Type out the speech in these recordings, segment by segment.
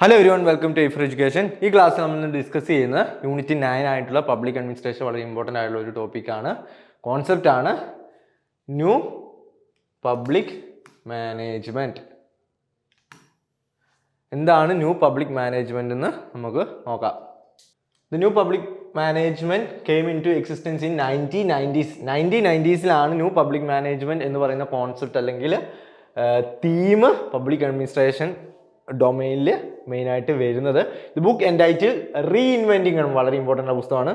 Hello everyone welcome to Ifer education ഈ ക്ലാസ്സിൽ നമ്മൾ ഡിസ്കസ് ചെയ്യുന്ന യൂണിറ്റ് നയൻ ആയിട്ടുള്ള പബ്ലിക് അഡ്മിനിസ്ട്രേഷൻ വളരെ ഇമ്പോർട്ടന്റ് ആയിട്ടുള്ള ഒരു ടോപ്പിക്കാണ് ആണ്. ന്യൂ പബ്ലിക് മാനേജ്മെന്റ് എന്താണ് ന്യൂ പബ്ലിക് മാനേജ്മെന്റ് എന്ന് നമുക്ക് നോക്കാം. The new public management came into existence in nineteen nineties nineteen നയന്റീസിലാണ് new public management എന്ന് പറയുന്ന കോൺസെപ്റ്റ് അല്ലെങ്കിൽ തീം പബ്ലിക് അഡ്മിനിസ്ട്രേഷൻ ഡൊമൈനിൽ മെയിനായിട്ട് വരുന്നത്. ദ ബുക്ക് എൻഡായിട്ട് റീ ഇൻവെന്റിംഗ് ആണ്. വളരെ ഇമ്പോർട്ടന്റ് പുസ്തകമാണ്.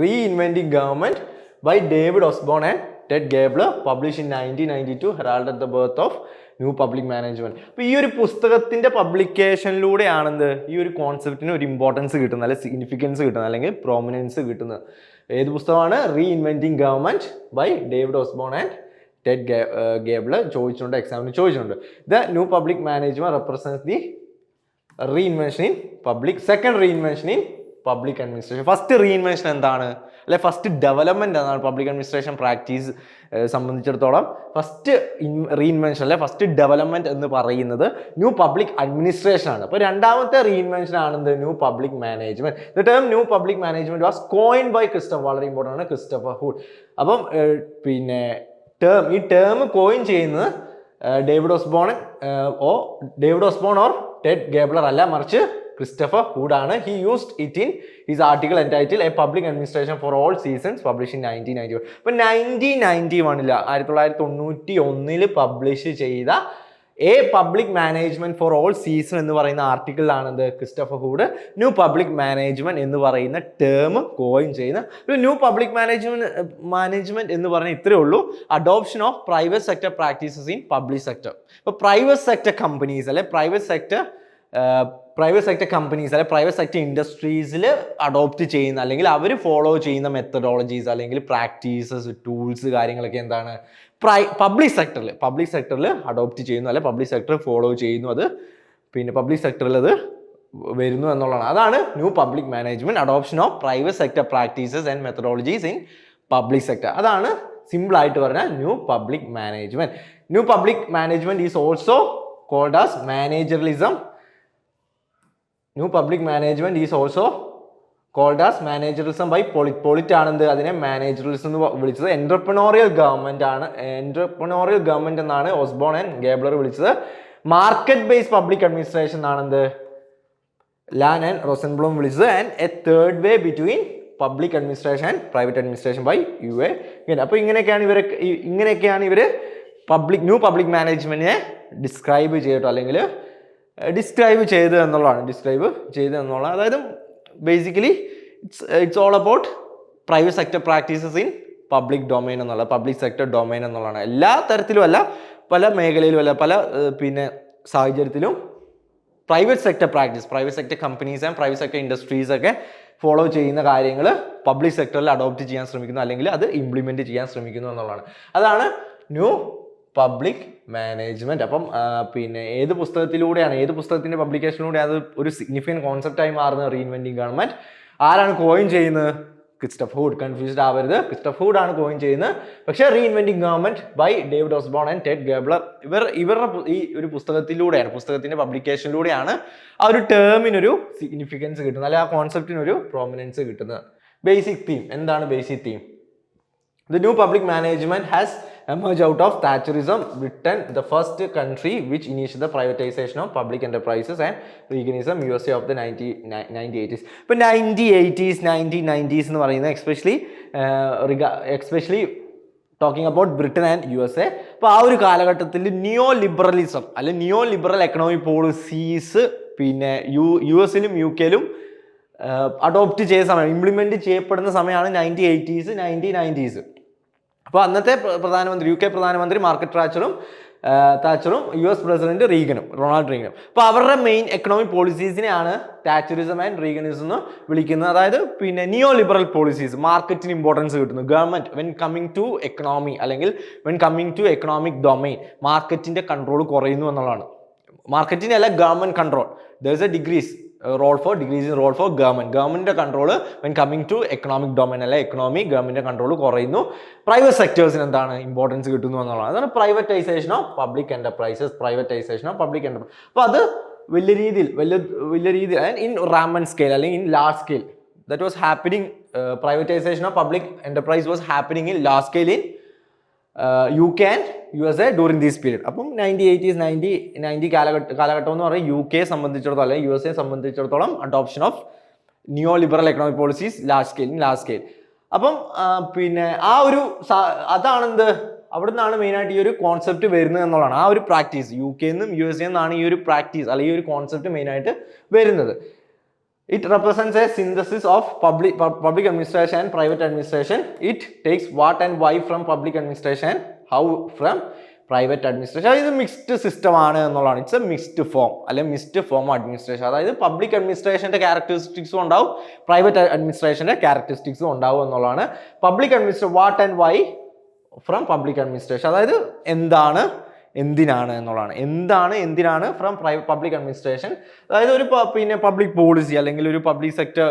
Reinventing government by David Osborne and Ted Gaebler publish in nineteen ninety two herald at the birth of new public management അപ്പോൾ ഈ ഒരു പുസ്തകത്തിന്റെ പബ്ലിക്കേഷനിലൂടെയാണെന്ത് ഈ ഒരു കോൺസെപ്റ്റിന് ഒരു ഇമ്പോർട്ടൻസ് കിട്ടുന്നത് അല്ലെങ്കിൽ സിഗ്നിഫിക്കൻസ് കിട്ടുന്നത് അല്ലെങ്കിൽ പ്രോമിനൻസ് കിട്ടുന്നത്. ഏത് പുസ്തകമാണ്? Reinventing government by David Osborne and Ted Gable ചോദിച്ചിട്ടുണ്ട് എക്സാമിന് ചോദിച്ചിട്ടുണ്ട്. The new public management represents the reinvention in public second reinvention in public administration first reinvention എന്താണ്? അല്ലെ ഫസ്റ്റ് ഡെവലപ്മെന്റ് എന്താണ് പബ്ലിക് അഡ്മിനിസ്ട്രേഷൻ പ്രാക്ടീസ് സംബന്ധിച്ചിടത്തോളം. ഫസ്റ്റ് റീഇൻവെൻഷൻ അല്ലെ first development എന്ന് പറയുന്നത് ന്യൂ പബ്ലിക് അഡ്മിനിസ്ട്രേഷൻ ആണ്. അപ്പോൾ രണ്ടാമത്തെ reinvention ആണെന്ത് new public management the term new public management was coin by Christoph വളരെ ഇമ്പോർട്ടന്റ് ആണ് ക്രിസ്റ്റഫർ ഹൂഡ് അപ്പം പിന്നെ ടേം ഈ ടേം കോയിൻ ചെയ്യുന്നത് David Osborne oh David Osborne or Ted Gaebler അല്ല മറിച്ച് Christopher ഹൂഡാണ്. He used it in his article entitle a public administration for all seasons publish in nineteen ninety one ഇപ്പം നയന്റീൻ നയന്റി വണ്ണിൽ ആയിരത്തി തൊള്ളായിരത്തി തൊണ്ണൂറ്റി ഒന്നിൽ പബ്ലിഷ് ചെയ്ത a public management for all season എന്ന് പറയുന്ന ആർട്ടിക്കിളിലാണെന്ത് Christopher Hood new public management എന്ന് പറയുന്ന ടേം കോയിൻ ചെയ്യുന്ന ഒരു ന്യൂ പബ്ലിക് മാനേജ്മെന്റ് മാനേജ്മെന്റ് എന്ന് പറഞ്ഞാൽ ഇത്രയേ ഉള്ളൂ. Adoption of private sector practices in public sector ഇപ്പോൾ പ്രൈവറ്റ് സെക്ടർ കമ്പനീസ് അല്ലെ private sector private sector companies അല്ലെ പ്രൈവറ്റ് സെക്ടർ ഇൻഡസ്ട്രീസിൽ അഡോപ്റ്റ് ചെയ്യുന്ന അല്ലെങ്കിൽ അവർ ഫോളോ ചെയ്യുന്ന മെത്തഡോളജീസ് അല്ലെങ്കിൽ പ്രാക്ടീസസ് ടൂൾസ് കാര്യങ്ങളൊക്കെ എന്താണ്? പ്രൈ പബ്ലിക് സെക്ടറിൽ പബ്ലിക് സെക്ടറിൽ അഡോപ്റ്റ് ചെയ്യുന്നു അല്ലെ പബ്ലിക് സെക്ടർ ഫോളോ ചെയ്യുന്നു അത് പിന്നെ പബ്ലിക് സെക്ടറിൽ അത് വരുന്നു എന്നുള്ളതാണ്. അതാണ് new public management adoption of private sector practices and methodologies in public sector അതാണ് സിമ്പിൾ ആയിട്ട് പറഞ്ഞാൽ new public management new public management is also called as managerialism new public management is also called as managerism by Pollitt Pollitt ആണെന്ത് അതിനെ managerism എന്ന് വിളിച്ചത് entrepreneurial government ആണ്. Entrepreneurial government എന്നാണ് Osborne and Gaebler വിളിച്ചത്. Market based public administration ആണെന്ത് Lan and Rosenbloom വിളിച്ചത്. And a third way between public administration and private administration by U A അപ്പോൾ ഇങ്ങനെയൊക്കെയാണ് ഇവരെ ഇങ്ങനെയൊക്കെയാണ് ഇവർ പബ്ലിക് ന്യൂ പബ്ലിക് മാനേജ്മെന്റിനെ ഡിസ്ക്രൈബ് ചെയ്തിട്ടോ അല്ലെങ്കിൽ ഡിസ്ക്രൈബ് ചെയ്ത് എന്നുള്ളതാണ്. ഡിസ്ക്രൈബ് ചെയ്ത് എന്നുള്ള അതായത് basically it's it's all about private sector practices in public domain എന്നുള്ള പബ്ലിക് സെക്ടർ ഡൊമൈൻ എന്നുള്ളതാണ്. എല്ലാ തരത്തിലും അല്ല പല മേഖലയിലും അല്ല പല പിന്നെ സാഹചര്യത്തിലും private sector practice private sector companies and private sector industries ഒക്കെ ഫോളോ ചെയ്യുന്ന കാര്യങ്ങൾ പബ്ലിക് സെക്ടറിൽ അഡോപ്റ്റ് ചെയ്യാൻ ശ്രമിക്കുന്നു അല്ലെങ്കിൽ അത് ഇംപ്ലിമെന്റ് ചെയ്യാൻ ശ്രമിക്കുന്നു എന്നുള്ളതാണ്. അതാണ് ന്യൂ പബ്ലിക് മാനേജ്മെന്റ് അപ്പം പിന്നെ ഏത് പുസ്തകത്തിലൂടെയാണ് ഏത് പുസ്തകത്തിന്റെ പബ്ലിക്കേഷനിലൂടെ അത് ഒരു സിഗ്നിഫിക്കൻ കോൺസെപ്റ്റായി മാറുന്നത്? റീഇൻവെന്റിങ് ഗവൺമെന്റ് ആരാണ് കോയിൻ ചെയ്യുന്നത്? ക്രിസ്റ്റഫ് ഹൂഡ് കൺഫ്യൂസ്ഡ് ആവരുത്. ക്രിസ്റ്റഫ് ഹൂഡ് ആണ് കോയിൻ ചെയ്യുന്നത്. പക്ഷേ reinventing government by David Osborne and Ted Gaebler ഇവർ ഇവരുടെ ഈ ഒരു പുസ്തകത്തിലൂടെയാണ് പുസ്തകത്തിന്റെ പബ്ലിക്കേഷനിലൂടെയാണ് ആ ഒരു ടേമിനൊരു സിഗ്നിഫിക്കൻസ് കിട്ടുന്നത്. അല്ലെങ്കിൽ ആ കോൺസെപ്റ്റിനൊരു പ്രോമിനൻസ് കിട്ടുന്നത്. ബേസിക് തീം എന്താണ് basic theme the new public management has emerged out of Thatcherism, Britain, the first country which initiated the privatization of public enterprises and Reaganism, USA of the 90, 1980s. ഇപ്പോൾ ninety eighties nineteen nineties എന്ന് പറയുന്നത് especially especially talking about Britain and U S A അപ്പോൾ ആ ഒരു കാലഘട്ടത്തിൽ neoliberalism അല്ലെങ്കിൽ neoliberal economic policies പിന്നെ U U എസിലും യു കെയിലും അഡോപ്റ്റ് ചെയ്ത സമയം ഇംപ്ലിമെന്റ് ചെയ്യപ്പെടുന്ന സമയമാണ് നയന്റീൻ എയ്റ്റീസ് നയന്റീൻ നയന്റീസ് അപ്പോൾ അന്നത്തെ പ്രധാനമന്ത്രി യു കെ പ്രധാനമന്ത്രി മാർക്കറ്റ് റാച്ചറും താച്ചറും യു എസ് പ്രസിഡന്റ് റീഗനും റൊണാൾഡ് റീഗനും. അപ്പോൾ അവരുടെ മെയിൻ എക്കണോമിക് പോളിസീസിനെയാണ് താച്ചറിസം ആൻഡ് റീഗനിസം എന്ന് വിളിക്കുന്നത്. അതായത് പിന്നെ നിയോ ലിബറൽ പോളിസീസ് മാർക്കറ്റിന് ഇമ്പോർട്ടൻസ് കിട്ടുന്നു government when coming to economy അല്ലെങ്കിൽ when coming to economic domain മാർക്കറ്റിന്റെ കൺട്രോൾ കുറയുന്നു എന്നുള്ളതാണ്. മാർക്കറ്റിന്റെ അല്ല government control there is a degrees role for degrees in role for government ഗവൺമെന്റിന്റെ control when coming to economic domain അല്ലെ economy ഗവൺമെന്റിന്റെ control കുറയുന്നു. പ്രൈവറ്റ് സെക്ടേഴ്സിന് എന്താണ് ഇമ്പോർട്ടൻസ് കിട്ടുന്നു എന്നുള്ളതാണ് അതാണ് privatisation of public enterprises privatisation of public enterprise അപ്പോൾ അത് വലിയ രീതിയിൽ വലിയ വലിയ രീതിയിൽ ഇൻ റാമൻ സ്കെയിൽ അല്ലെങ്കിൽ in large scale that was happening privatisation of public enterprise was happening in large scale in U K and U S A during these period അപ്പം നയന്റി എയ്റ്റീസ് നയന്റി നയന്റി കാലഘട്ട കാലഘട്ടം എന്ന് പറയുന്നത് U K സംബന്ധിച്ചിടത്തോളം അല്ലെങ്കിൽ U S A സംബന്ധിച്ചിടത്തോളം adoption of new liberal economic policies last scale last scale അപ്പം ആ, പിന്നെ ആ ഒരു അതാണെന്ത്? അവിടെ നിന്നാണ് മെയിനായിട്ട് ഈ ഒരു കോൺസെപ്റ്റ് വരുന്നത് എന്നുള്ളതാണ്. ആ ഒരു പ്രാക്ടീസ് യു കെ നിന്നും യു എസ് നിന്നാണ് ഈ ഒരു പ്രാക്ടീസ് അല്ലെങ്കിൽ ഈ ഒരു കോൺസെപ്റ്റ് മെയിനായിട്ട് വരുന്നത്. It represents a synthesis of public public administration and private administration it takes what and why from public administration how from private administration അതായത് മിക്സ്ഡ് സിസ്റ്റം ആണ് എന്നുള്ളതാണ്. ഇറ്റ്സ് എ മിക്സ്ഡ് ഫോം അല്ലെങ്കിൽ mixed form administration അതായത് public അഡ്മിനിസ്ട്രേഷന്റെ ക്യാരക്ടറിസ്റ്റിക്സും ഉണ്ടാവും private അഡ്മിനിസ്ട്രേഷന്റെ ക്യാരക്ടറിസ്റ്റിക്സും ഉണ്ടാവും എന്നുള്ളതാണ്. Public administration what and why from public administration അതായത് എന്താണ് എന്തിനാണ് എന്നുള്ളതാണ്. എന്താണ് എന്തിനാണ് ഫ്രം പബ്ലിക് അഡ്മിനിസ്ട്രേഷൻ അതായത് ഒരു പിന്നെ പബ്ലിക് പോളിസി അല്ലെങ്കിൽ ഒരു public sector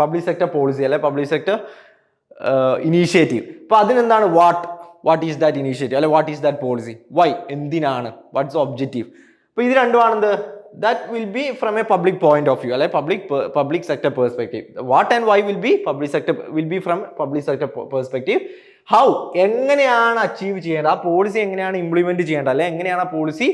public sector policy അല്ലെ? പബ്ലിക് സെക്ടർ ഇനീഷ്യേറ്റീവ് അപ്പോൾ അതിനെന്താണ് what what is that initiative അല്ലെ what is that policy why എന്തിനാണ്? വാട്ട്സ് ഒബ്ജക്റ്റീവ് അപ്പോൾ ഇത് രണ്ടുമാണെന്ത് that will be from a public point of view അല്ലെ public public sector perspective what and why will be public sector will be from public sector perspective how എങ്ങനെയാണ് achieve ചെയ്യേണ്ടത്? ആ policy എങ്ങനെയാണ് implement ചെയ്യേണ്ടത്? അല്ലെ എങ്ങനെയാണ് ആ പോളിസി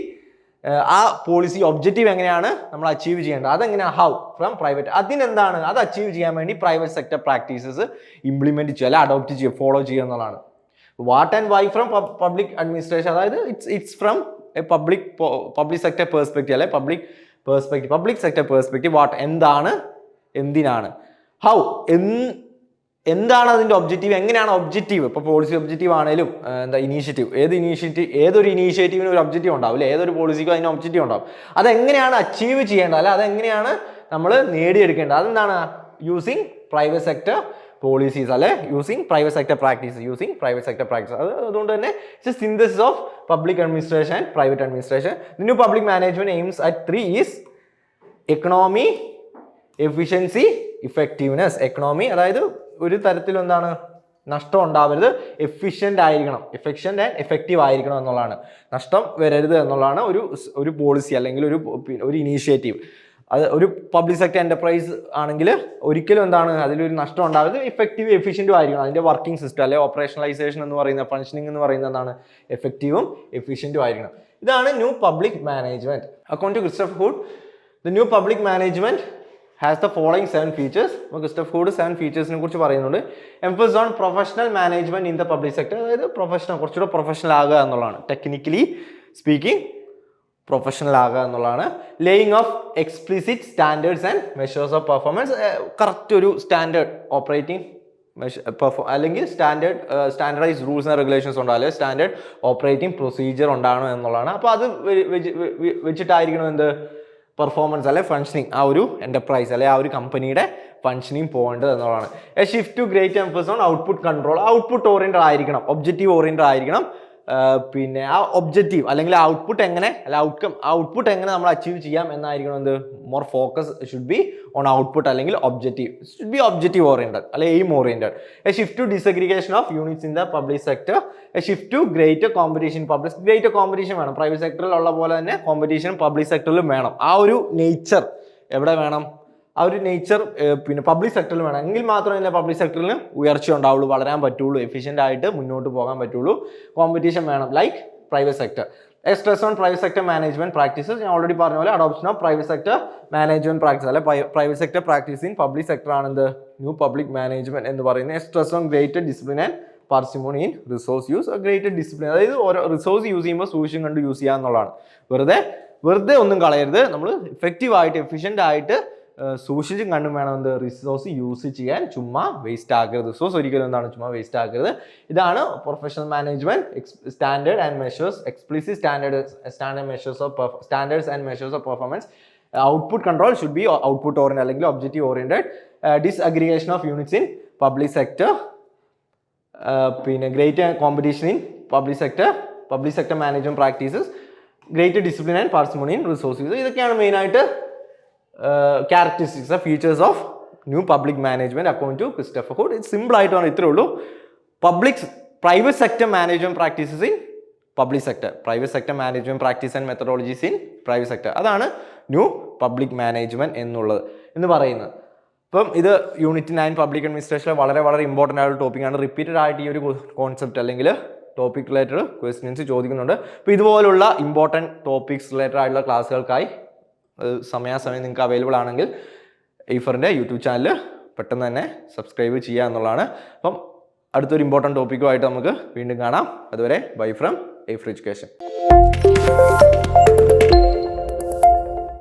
ആ പോളിസി ഒബ്ജക്റ്റീവ് എങ്ങനെയാണ് നമ്മൾ അച്ചീവ് ചെയ്യേണ്ടത്? അതെങ്ങനെയാണ് ഹൗ ഫ്രം പ്രൈവറ്റ് അതിനെന്താണ്? അത് അച്ചീവ് ചെയ്യാൻ വേണ്ടി പ്രൈവറ്റ് സെക്ടർ പ്രാക്ടീസസ് ഇംപ്ലിമെന്റ് ചെയ്യുക അല്ലെ അഡോപ്റ്റ് ചെയ്യുക ഫോളോ ചെയ്യുക എന്നുള്ളതാണ്. What and why from public administration അതായത് it's it's from a public public sector perspective അല്ലെ? Public perspective public sector perspective what എന്താണ്? എന്തിനാണ്? ഹൗ എന്താണ് അതിന്റെ ഒബ്ജക്റ്റീവ് എങ്ങനെയാണ് ഒബ്ജക്റ്റീവ് ഇപ്പോൾ പോളിസി ഒബ്ജക്റ്റീവ് ആണെങ്കിലും എന്താ ഇനീഷ്യേറ്റീവ് ഏത് ഇനീഷ്യേറ്റീവ് ഏതൊരു ഇനീഷ്യേറ്റീവിന് ഒരു ഒബ്ജക്റ്റീവ് ഉണ്ടാവും അല്ലെ? ഏതൊരു പോളിസിക്കും അതിന് ഒബ്ജക്റ്റീവ് ഉണ്ടാവും. അതെങ്ങനെയാണ് അച്ചീവ് ചെയ്യേണ്ടത്? അല്ലെ അതെങ്ങനെയാണ് നമ്മൾ നേടിയെടുക്കേണ്ടത്? അതെന്താണ്? യൂസിങ് പ്രൈവറ്റ് സെക്ടർ പോളിസീസ് അല്ലെ? Using private sector practice using private sector practice അത് അതുകൊണ്ട് തന്നെ it's synthesis of public administration private administration new public management aims at three E's economy efficiency effectiveness economy അതായത് ഒരു തരത്തിലും എന്താണ്? നഷ്ടം ഉണ്ടാവരുത്. എഫിഷ്യന്റ് ആയിരിക്കണം. എഫിഷ്യന്റ് ആൻഡ് എഫക്റ്റീവ് ആയിരിക്കണം എന്നുള്ളതാണ്. നഷ്ടം വരരുത് എന്നുള്ളതാണ് ഒരു ഒരു പോളിസി അല്ലെങ്കിൽ ഒരു ഒരു ഇനീഷ്യേറ്റീവ് അത് ഒരു പബ്ലിക് സെക്ടർ എന്റർപ്രൈസ് ആണെങ്കിൽ ഒരിക്കലും എന്താണ് അതിലൊരു നഷ്ടം ഉണ്ടാകുന്നത് ഇഫക്റ്റീവ് എഫിഷ്യന്റും ആയിരിക്കണം. അതിന്റെ വർക്കിംഗ് സിസ്റ്റം അല്ലെങ്കിൽ ഓപ്പറേഷണലൈസേഷൻ എന്ന് പറയുന്ന ഫങ്ഷനിങ് എന്ന് പറയുന്നത് എന്താണ് എഫക്റ്റീവും എഫിഷ്യന്റും ആയിരിക്കണം. ഇതാണ് new public management account to Christoph Hood the new public management has the following seven features അപ്പോൾ ക്രിസ്റ്റഫ് ഹൂഡ് സെവൻ ഫീച്ചേഴ്സിനെ കുറിച്ച് പറയുന്നുണ്ട്. Emphasis on professional management in the public sector അതായത് പ്രൊഫഷണൽ കുറച്ചുകൂടെ പ്രൊഫഷണൽ ആകുക എന്നുള്ളതാണ്. ടെക്നിക്കലി സ്പീക്കിംഗ് പ്രൊഫഷണൽ ആകുക എന്നുള്ളതാണ്. Laying of explicit standards and measures of performance correct ഒരു സ്റ്റാൻഡേർഡ് ഓപ്പറേറ്റിംഗ് അല്ലെങ്കിൽ standard standardise rules and regulations ഉണ്ടാവില്ല സ്റ്റാൻഡേർഡ് ഓപ്പറേറ്റിംഗ് പ്രൊസീജിയർ ഉണ്ടാകണം എന്നുള്ളതാണ്. അപ്പോൾ അത് വെച്ചിട്ടായിരിക്കണം എന്ത്? പെർഫോമൻസ് അല്ലെ ഫങ്ഷനിങ് ആ ഒരു എന്റർപ്രൈസ് അല്ലെ ആ ഒരു കമ്പനിയുടെ ഫങ്ഷനിങ് പോകേണ്ടത് എന്നുള്ളതാണ്. A shift to great emphasis on output control output oriented ആയിരിക്കണം ഒബ്ജക്റ്റീവ് ഓറിയന്റഡ് ആയിരിക്കണം. പിന്നെ ആ ഒബ്ജക്റ്റീവ് അല്ലെങ്കിൽ ഔട്ട്പുട്ട് എങ്ങനെ അല്ല ഔട്ട്കം ആ ഔട്ട്പുട്ട് എങ്ങനെ നമ്മൾ അച്ചീവ് ചെയ്യാം എന്നായിരിക്കണം എന്ത്? More focus should be on output അല്ലെങ്കിൽ objective should be objective oriented അല്ലെ aim oriented a shift to disaggregation of units in the public sector a shift to greater competition public greater competition വേണം. Private സെക്ടറിൽ ഉള്ള പോലെ തന്നെ competition public സെക്ടറിലും വേണം. ആ ഒരു നേച്ചർ എവിടെ വേണം? ആ ഒരു നേച്ചർ പിന്നെ പബ്ലിക് സെക്ടറിൽ വേണം. എങ്കിൽ മാത്രമേ തന്നെ പബ്ലിക് സെക്ടറിൽ ഉയർച്ച ഉണ്ടാവുള്ളൂ വളരാൻ പറ്റുള്ളൂ എഫിഷ്യന്റ് ആയിട്ട് മുന്നോട്ട് പോകാൻ പറ്റുള്ളൂ. കോമ്പറ്റീഷൻ വേണം. Like private sector stress on private sector management practices ഞാൻ ഓൾറെഡി പറഞ്ഞ പോലെ adoption of private sector management practice അല്ലെ private sector practice in public sector ആണ് എന്ത് ന്യൂ പബ്ലിക് മാനേജ്മെന്റ് എന്ന് പറയുന്നത് stress on greater discipline and parsimony in resource use greater discipline അതായത് ഓരോ റിസോഴ്സ് യൂസ് ചെയ്യുമ്പോൾ സൂക്ഷ്യം കണ്ട് യൂസ് ചെയ്യുക എന്നുള്ളതാണ് വെറുതെ വെറുതെ ഒന്നും കളയരുത്. നമ്മൾ എഫക്റ്റീവ് ആയിട്ട് എഫിഷ്യന്റ് ആയിട്ട് സൂക്ഷിച്ചും കണ്ടും വേണം എന്ത് റിസോഴ്സ് യൂസ് ചെയ്യാൻ. ചുമ്മാ വേസ്റ്റ് ആക്കരുത്. റിസോഴ്സ് ഒരിക്കലും എന്താണ് ചുമ്മാ വേസ്റ്റ് ആക്കരുത്. ഇതാണ് professional management standard and measures explicit standard standard measures of standards and measures of performance output control should be output orient അല്ലെങ്കിൽ objective oriented disaggregation of units in public sector പിന്നെ great competition in public sector public sector management practices great discipline and parsimony in resource ഇതൊക്കെയാണ് മെയിനായിട്ട് characteristics features of new public management according to Christopher Hood ഇത് simple ആയിട്ടാണ് ഇത്രേ ഉള്ളൂ. Public private sector management practices in public sector private sector management practice and methodologies in private sector അതാണ് new public management എന്നുള്ളത് എന്ന് പറയുന്നത്. അപ്പം ഇത് യൂണിറ്റ് നയൻ പബ്ലിക് അഡ്മിനിസ്ട്രേഷനിലെ വളരെ വളരെ ഇമ്പോർട്ടന്റ് ആയ ഒരു ടോപ്പിക്കാണ് റിപ്പീറ്റഡ് ആയിട്ട് ഈ ഒരു കോൺസെപ്റ്റ് അല്ലെങ്കിൽ ടോപ്പിക് റിലേറ്റഡ് ക്വസ്റ്റ്യൻസ് ചോദിക്കുന്നുണ്ട്. അപ്പോൾ ഇതുപോലുള്ള ഇമ്പോർട്ടന്റ് ടോപ്പിക്സ് റിലേറ്റഡ് ആയിട്ടുള്ള ക്ലാസ്സുകൾക്കായി സമയാസമയം നിങ്ങൾക്ക് അവൈലബിൾ ആണെങ്കിൽ ഈഫറിന്റെ യൂട്യൂബ് ചാനൽ പെട്ടെന്ന് തന്നെ സബ്സ്ക്രൈബ് ചെയ്യുക എന്നുള്ളതാണ്. അപ്പം അടുത്തൊരു ഇമ്പോർട്ടന്റ് ടോപ്പിക്കുമായിട്ട് നമുക്ക് വീണ്ടും കാണാം. അതുവരെ ബൈ ഫ്രം എയ്ഫർ എഡ്യൂക്കേഷൻ